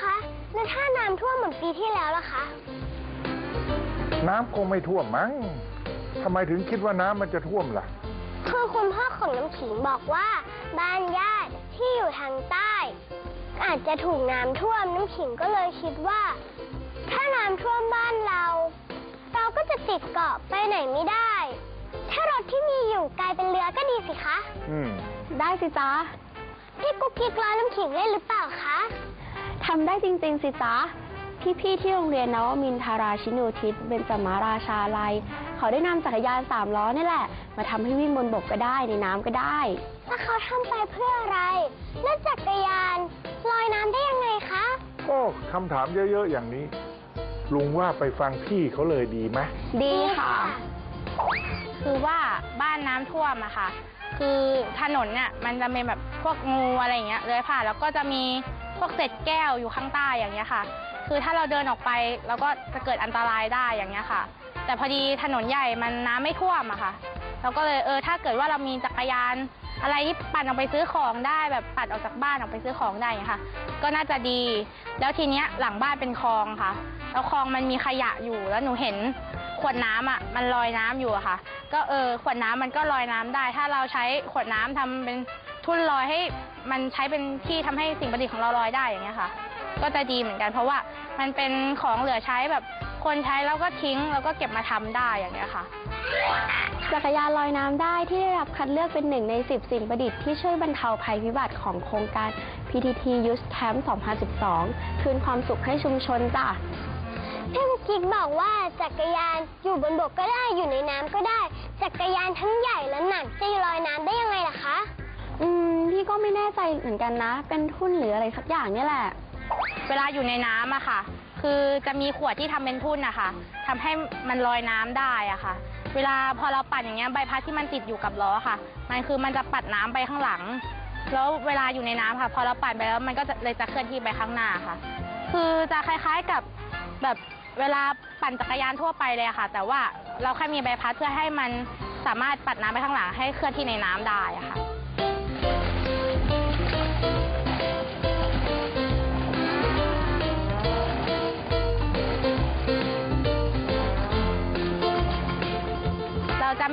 คะแล้วถ้าน้ำท่วมเหมือนปีที่แล้วล่ะคะ น้ำคงไม่ท่วมมั้งทำไมถึงคิดว่าน้ำมันจะท่วมล่ะ คือคุณพ่อของน้ำขิงบอกว่า บ้านญาติที่อยู่ทางใต้ อาจจะถูกน้ำท่วมน้ำขิงก็เลยคิดว่า ถ้าน้ำท่วมบ้านเรา เราก็จะติดเกาะไปไหนไม่ได้ ถ้ารถที่มีอยู่กลายเป็นเรือก็ดีสิคะ อืม ได้สิจ๊ะพี่กุ๊กกิ๊กล้อน้ำขิงเล่นหรือเปล่าคะ ทำได้จริง ๆ สิจ๊ะ พี่ ๆ ที่โรงเรียนนวมินทาราชินูทิศเบญจมาราชาลัยเขาได้นำจักรยานสามล้อนี่แหละ มาทำให้วิ่งบนบกก็ได้ในน้ำก็ได้ แล้วเขาทำไปเพื่ออะไรแล้วจักรยานลอยน้ำได้ยังไงคะ ก็คำถามเยอะ ๆ อย่างนี้ ลุงว่าไปฟังพี่เขาเลยดีไหมดีค่ะ คือว่าบ้านน้ำท่วมอะค่ะ คือถนนเนี่ยมันจะเป็นแบบพวกงูอะไรอย่างเงี้ยเลื้อยผ่านแล้วก็จะมี พวกเศษแก้วอยู่ข้างใต้อย่างเงี้ยค่ะ คือถ้าเราเดินออกไปเราก็จะเกิดอันตรายได้อย่างเงี้ยค่ะ แต่พอดีถนนใหญ่มันน้ำไม่ท่วมอะค่ะ เราก็เลยเออถ้าเกิดว่าเรามีจักรยาน อะไรที่ปั่นออกไปซื้อของได้แบบปัดออกจากบ้านออกไปซื้อของได้ค่ะ ก็น่าจะดี แล้วทีเนี้ยหลังบ้านเป็นคลองค่ะ แล้วคลองมันมีขยะอยู่แล้วหนูเห็นขวดน้ำอะมันลอยน้ำอยู่อะค่ะ ก็เออขวดน้ำมันก็ลอยน้ำได้ ถ้าเราใช้ขวดน้ำทำเป็น ทุ่นลอยให้มันใช้เป็นที่ทำให้สิ่งประดิษฐ์ของเราลอยได้อย่างเงี้ยค่ะ ก็จะดีเหมือนกัน เพราะว่ามันเป็นของเหลือใช้แบบคนใช้แล้วก็ทิ้งแล้วก็เก็บมาทำได้อย่างเงี้ยค่ะจักรยานลอยน้ำได้ที่ได้รับคัดเลือกเป็นหนึ่งใน 10 สิ่งประดิษฐ์ที่ช่วยบรรเทาภัยพิบัติของโครงการ PTT Youth Camp 2012 คืนความสุขให้ชุมชนจ้ะพี่กุ๊กกิ๊กบอกว่าจักรยานอยู่บนบกก็ได้อยู่ในน้ำก็ได้ จักรยานทั้งใหญ่และหนักจะ ไม่แน่ใจเหมือนกันนะ เป็นทุ่นหรืออะไรสักอย่างเนี่ยแหละ เวลาอยู่ในน้ำอะค่ะ คือจะมีขวดที่ทำเป็นทุ่นอะค่ะทำให้มันลอยน้ำได้อะค่ะ เวลาพอเราปั่นอย่างเงี้ยใบพัดที่มันติดอยู่กับล้อค่ะ มันคือมันจะปัดน้ำไปข้างหลัง แล้วเวลาอยู่ในน้ำค่ะ พอเราปั่นไปแล้วมันก็จะเลยจะเคลื่อนที่ไปข้างหน้าค่ะ คือจะคล้ายๆกับแบบเวลาปั่นจักรยานทั่วไปเลยอะค่ะ แต่ว่าเราแค่มีใบพัดเพื่อให้มันสามารถปัดน้ำไปข้างหลังให้เคลื่อนที่ในน้ำได้อะค่ะ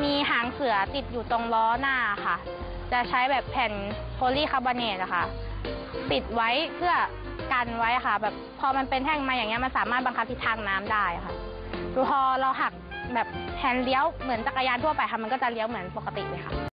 มีหางเสือติดอยู่ตรงล้อหน้าค่ะ จะใช้แบบแผ่นโพลีคาร์บอเนตนะคะปิดไว้เพื่อกันไว้ค่ะ แบบพอมันเป็นแท่งมาอย่างเงี้ยมันสามารถบังคับทิศทางน้ำได้ค่ะดูพอเราหักแบบแฮนด์เลี้ยวเหมือนจักรยานทั่วไปค่ะมันก็จะเลี้ยวเหมือนปกติเลยค่ะ